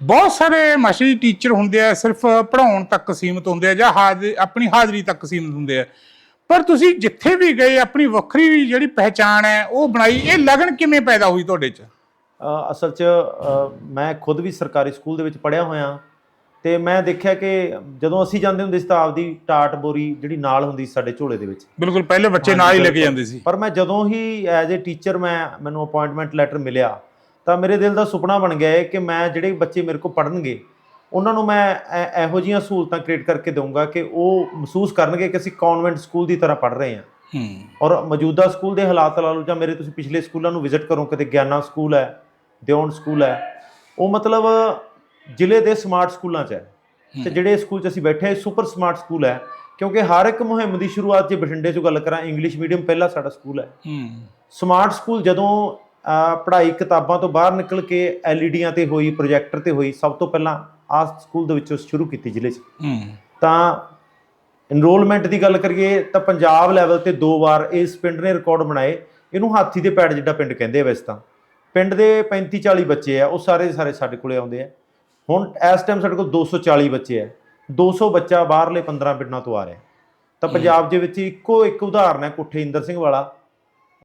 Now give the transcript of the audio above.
ਬਹੁਤ ਸਾਰੇ master teacher ਹੁੰਦੇ ਆ ਸਿਰਫ ਪੜਾਉਣ ਤੱਕ ਸੀਮਿਤ ਹੁੰਦੇ ਆ ਜਾਂ ਹਾਜ਼ਰੀ ਆਪਣੀ ਹਾਜ਼ਰੀ ਤੱਕ ਸੀਮਿਤ ਹੁੰਦੇ ਆ। ਪਰ ਤੁਸੀਂ ਜਿੱਥੇ ਵੀ ਗਏ ਆਪਣੀ ਵੱਖਰੀ ਜਿਹੜੀ ਪਹਿਚਾਣ ਹੈ ਉਹ ਬਣਾਈ ਇਹ ਲਗਨ ਕਿਵੇਂ ਪੈਦਾ ਹੋਈ ਤੁਹਾਡੇ 'ਚ? ਅਸਲ 'ਚ ਮੈਂ ਖੁਦ ਵੀ ਸਰਕਾਰੀ ਸਕੂਲ ਦੇ ਵਿੱਚ ਪੜ੍ਹਿਆ ਹੋਇਆ ਤੇ ਮੈਂ ਦੇਖਿਆ ਕਿ ਜਦੋਂ ਅਸੀਂ ਜਾਂਦੇ ਹੁੰਦੇ ਸੀ ਤਾਂ ਆਪਦੀ ਟਾਟ ਬੋਰੀ ਜਿਹੜੀ ਨਾਲ ਹੁੰਦੀ ਸਾਡੇ ਝੋਲੇ ਦੇ ਵਿੱਚ। ਬਿਲਕੁਲ ਪਹਿਲੇ ਬੱਚੇ ਨਾਲ ਹੀ ਲੈ ਕੇ ਜਾਂਦੇ ਸੀ। ਪਰ ਮੈਂ ਜਦੋਂ ਹੀ ਐਜ਼ ਅ ਟੀਚਰ ਮੈਂ ਮੈਨੂੰ ਅਪਾਇੰਟਮੈਂਟ ਲੈਟਰ ਮਿਲਿਆ ਤਾਂ ਮੇਰੇ ਦਿਲ ਦਾ ਸੁਪਨਾ ਬਣ ਗਿਆ ਹੈ ਕਿ ਮੈਂ ਜਿਹੜੇ ਬੱਚੇ ਮੇਰੇ ਕੋਲ ਪੜ੍ਹਨਗੇ ਉਹਨਾਂ ਨੂੰ ਮੈਂ ਇਹੋ ਜਿਹੀਆਂ ਸਹੂਲਤਾਂ ਕ੍ਰੀਏਟ ਕਰਕੇ ਦਊਂਗਾ ਕਿ ਉਹ ਮਹਿਸੂਸ ਕਰਨਗੇ ਕਿ ਅਸੀਂ ਕਨਵੈਂਟ ਸਕੂਲ ਦੀ ਤਰ੍ਹਾਂ ਪੜ੍ਹ ਰਹੇ ਹਾਂ। ਹੂੰ। ਔਰ ਮੌਜੂਦਾ ਸਕੂਲ ਦੇ ਹਾਲਾਤ ਲਾ ਲਓ ਜਾਂ ਮੇਰੇ ਤੁਸੀਂ ਪਿਛਲੇ ਸਕੂਲਾਂ ਨੂੰ ਵਿਜ਼ਿਟ ਕਰੋ ਕਿਤੇ ਗਿਆਨਾ ਸਕੂਲ ਹੈ ਦਿਉਣ ਸਕੂਲ ਹੈ ਉਹ ਮਤਲਬ ਜ਼ਿਲ੍ਹੇ ਦੇ ਸਮਾਰਟ ਸਕੂਲਾਂ 'ਚ ਹੈ। ਤੇ ਜਿਹੜੇ ਸਕੂਲ 'ਚ ਅਸੀਂ ਬੈਠੇ ਸੁਪਰ ਸਮਾਰਟ ਸਕੂਲ ਹੈ ਕਿਉਂਕਿ ਹਰ ਇੱਕ ਮੁਹਿੰਮ ਦੀ ਸ਼ੁਰੂਆਤ ਜੇ ਬਠਿੰਡੇ 'ਚੋਂ ਗੱਲ ਕਰਾਂ ਇੰਗਲਿਸ਼ ਮੀਡੀਅਮ ਪਹਿਲਾ ਸਾਡਾ ਸਕੂਲ ਹੈ। ਹੂੰ। ਸਮਾਰਟ ਸਕੂਲ ਜਦੋਂ ਪੜ੍ਹਾਈ ਕਿਤਾਬਾਂ ਤੋਂ ਬਾਹਰ ਨਿਕਲ ਕੇ ਐਲਈਡੀਆਂ ਤੇ ਹੋਈ ਪ੍ਰੋਜੈਕਟਰ ਤੇ ਹੋਈ ਸਭ ਤੋਂ ਪਹਿਲਾਂ ਆ ਸਕੂਲ ਦੇ ਵਿੱਚੋਂ ਸ਼ੁਰੂ ਕੀਤੀ ਜ਼ਿਲ੍ਹੇ 'ਚ। ਤਾਂ ਇਨਰੋਲਮੈਂਟ ਦੀ ਗੱਲ ਕਰੀਏ ਤਾਂ ਪੰਜਾਬ ਲੈਵਲ ਤੇ ਦੋ ਵਾਰ ਇਸ ਪਿੰਡ ਨੇ ਰਿਕਾਰਡ ਬਣਾਏ। ਇਹਨੂੰ ਹਾਥੀ ਦੇ ਪੈੜ ਜਿੱਡਾ ਪਿੰਡ ਕਹਿੰਦੇ ਆ ਵੈਸੇ ਤਾਂ। ਪਿੰਡ ਦੇ 35 40 ਬੱਚੇ ਆ ਉਹ ਸਾਰੇ ਦੇ ਸਾਰੇ ਸਾਡੇ ਕੋਲੇ ਆਉਂਦੇ ਆ। ਹੁਣ ਇਸ ਟਾਈਮ ਸਾਡੇ ਕੋਲ 240 ਬੱਚੇ ਆ। 200 ਬੱਚਾ ਬਾਹਰਲੇ 15 ਪਿੰਡਾਂ ਤੋਂ ਆ ਰਿਹਾ। ਤਾਂ ਪੰਜਾਬ ਦੇ ਵਿੱਚ ਇੱਕੋ ਇੱਕ ਉਦਾਹਰਨ ਹੈ ਕੁੱਠੇ ਇੰਦਰ ਸਿੰਘ ਵਾਲਾ।